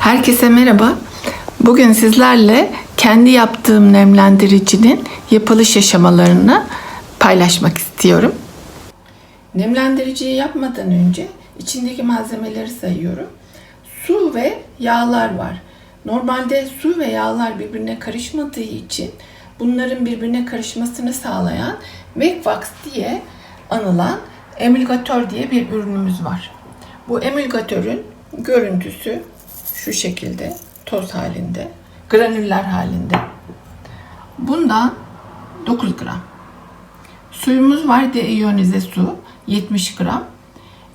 Herkese merhaba. Bugün sizlerle kendi yaptığım nemlendiricinin yapılış aşamalarını paylaşmak istiyorum. Nemlendiriciyi yapmadan önce içindeki malzemeleri sayıyorum. Su ve yağlar var. Normalde su ve yağlar birbirine karışmadığı için bunların birbirine karışmasını sağlayan Wax diye anılan emülgatör diye bir ürünümüz var. Bu emülgatörün görüntüsü şu şekilde toz halinde, granüller halinde. Bundan 9 gram. Suyumuz var deiyonize su 70 gram.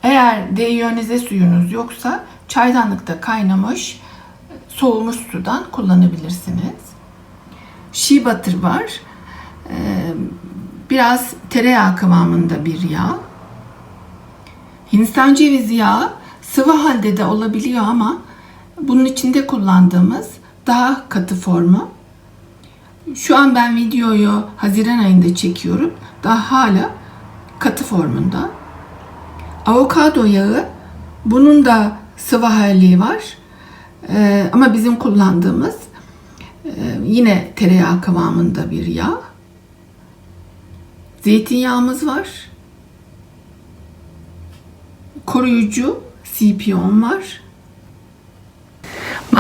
Eğer deiyonize suyunuz yoksa çaydanlıkta kaynamış soğumuş sudan kullanabilirsiniz. Shea butter var. Ee, biraz tereyağı kıvamında bir yağ. Hindistan cevizi yağı sıvı halde de olabiliyor ama bunun içinde kullandığımız daha katı formu. Şu an ben videoyu Haziran ayında çekiyorum. Daha hala katı formunda. Avokado yağı bunun da sıvı hali var. Ee, ama bizim kullandığımız e, yine tereyağı kıvamında bir yağ. Zeytinyağımız var. Koruyucu CP10 var.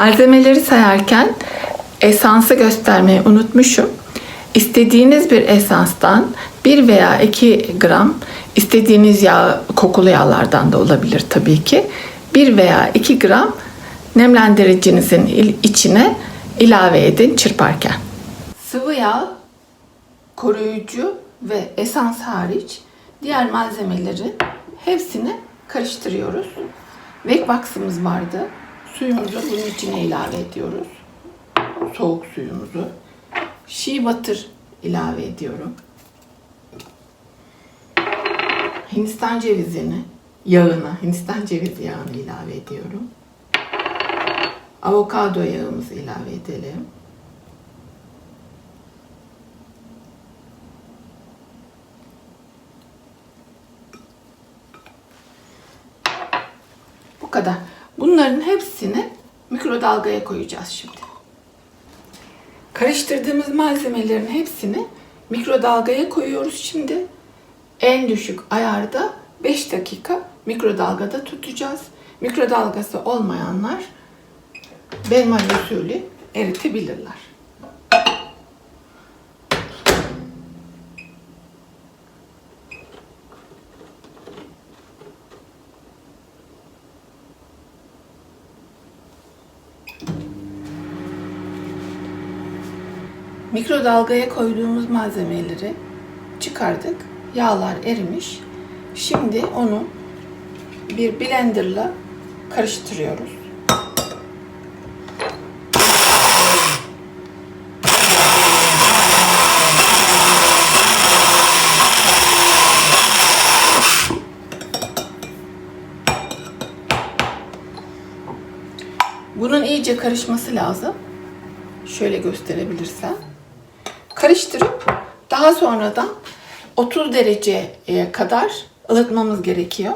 Malzemeleri sayarken esansı göstermeyi unutmuşum. İstediğiniz bir esanstan 1 veya 2 gram, istediğiniz yağ, kokulu yağlardan da olabilir tabii ki. 1 veya 2 gram nemlendiricinizin içine ilave edin çırparken. Sıvı yağ, koruyucu ve esans hariç diğer malzemeleri hepsini karıştırıyoruz. Wax'ımız vardı. Suyumuzu bunun içine ilave ediyoruz. Soğuk suyumuzu. Shea butter ilave ediyorum. Hindistan cevizini, yağını, Hindistan cevizi yağını ilave ediyorum. Avokado yağımızı ilave edelim. Bu kadar. Bunların hepsini mikrodalgaya koyacağız şimdi. Karıştırdığımız malzemelerin hepsini mikrodalgaya koyuyoruz şimdi. En düşük ayarda 5 dakika mikrodalgada tutacağız. Mikrodalgası olmayanlar benmari usulü eritebilirler. Mikrodalgaya koyduğumuz malzemeleri çıkardık. Yağlar erimiş. Şimdi onu bir blenderla karıştırıyoruz. Bunun iyice karışması lazım. Şöyle gösterebilirsem. Karıştırıp daha sonradan 30 dereceye kadar ılıtmamız gerekiyor.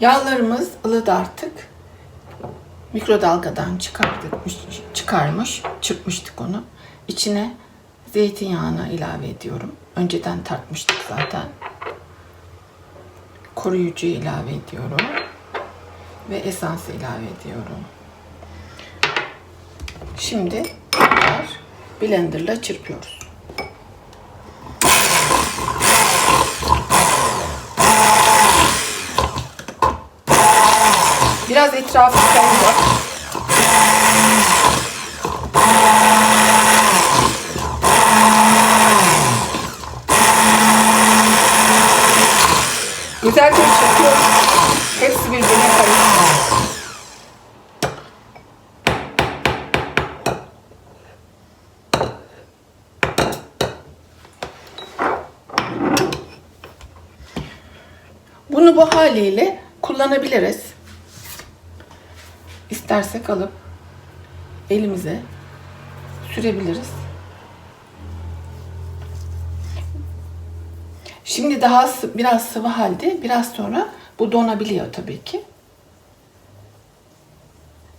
Yağlarımız ılıdı artık. Mikrodalgadan çıkardık, çıkarmış, çırpmıştık onu. İçine zeytinyağını ilave ediyorum. Önceden tartmıştık zaten. Koruyucuyu ilave ediyorum. Ve esansı ilave ediyorum. Şimdi blenderla çırpıyoruz. Biraz etrafı saracak. Güzelce çırpıyoruz. Hepsi birbirine karışıyor. Bunu bu haliyle kullanabiliriz. İstersek alıp elimize sürebiliriz. Şimdi daha biraz sıvı halde, biraz sonra bu donabiliyor tabii ki.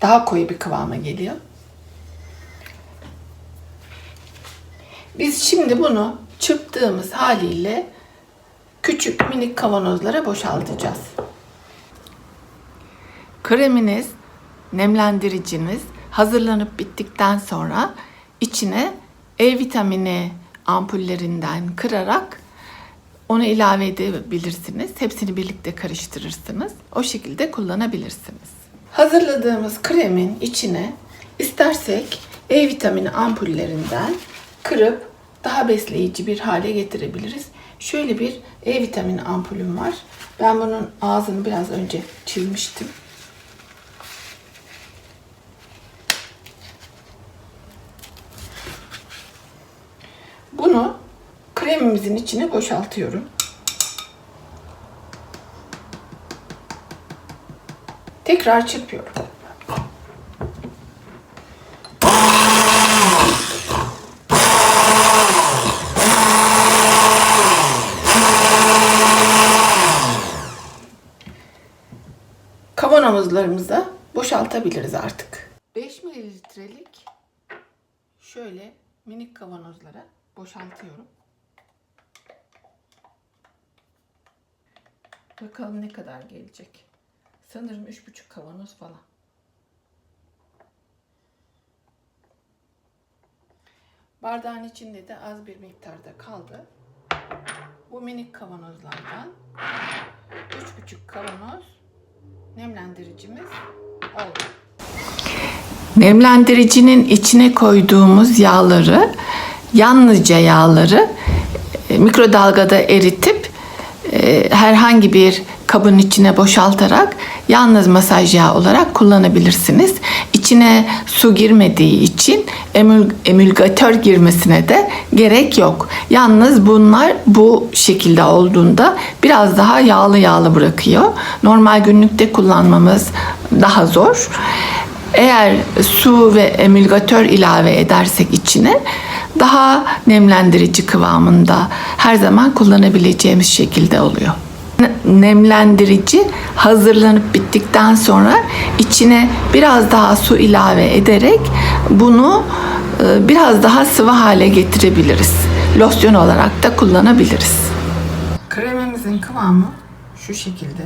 Daha koyu bir kıvama geliyor. Biz şimdi bunu çırptığımız haliyle küçük minik kavanozlara boşaltacağız. Kreminiz, nemlendiriciniz hazırlanıp bittikten sonra içine E vitamini ampullerinden kırarak onu ilave edebilirsiniz. Hepsini birlikte karıştırırsınız. O şekilde kullanabilirsiniz. Hazırladığımız kremin içine istersek E vitamini ampullerinden kırıp daha besleyici bir hale getirebiliriz. Şöyle bir E vitamini ampulüm var. Ben bunun ağzını biraz önce çizmiştim. Bunu kremimizin içine boşaltıyorum. Tekrar çırpıyorum. Kavanozlarımıza boşaltabiliriz artık. 5 mililitrelik şöyle minik kavanozlara boşaltıyorum. Bakalım ne kadar gelecek. Sanırım üç buçuk kavanoz falan. Bardağın içinde de az bir miktarda kaldı. Bu minik kavanozlardan üç buçuk kavanoz nemlendiricimiz oldu. Nemlendiricinin içine koyduğumuz yağları, yalnızca yağları e, mikrodalgada eritip herhangi bir kabın içine boşaltarak yalnız masaj yağı olarak kullanabilirsiniz. İçine su girmediği için emül, emülgatör girmesine de gerek yok. Yalnız bunlar bu şekilde olduğunda biraz daha yağlı yağlı bırakıyor. Normal günlükte kullanmamız daha zor. Eğer su ve emülgatör ilave edersek içine daha nemlendirici kıvamında her zaman kullanabileceğimiz şekilde oluyor. Nemlendirici hazırlanıp bittikten sonra içine biraz daha su ilave ederek bunu e, biraz daha sıvı hale getirebiliriz. Losyon olarak da kullanabiliriz. Kremimizin kıvamı şu şekilde.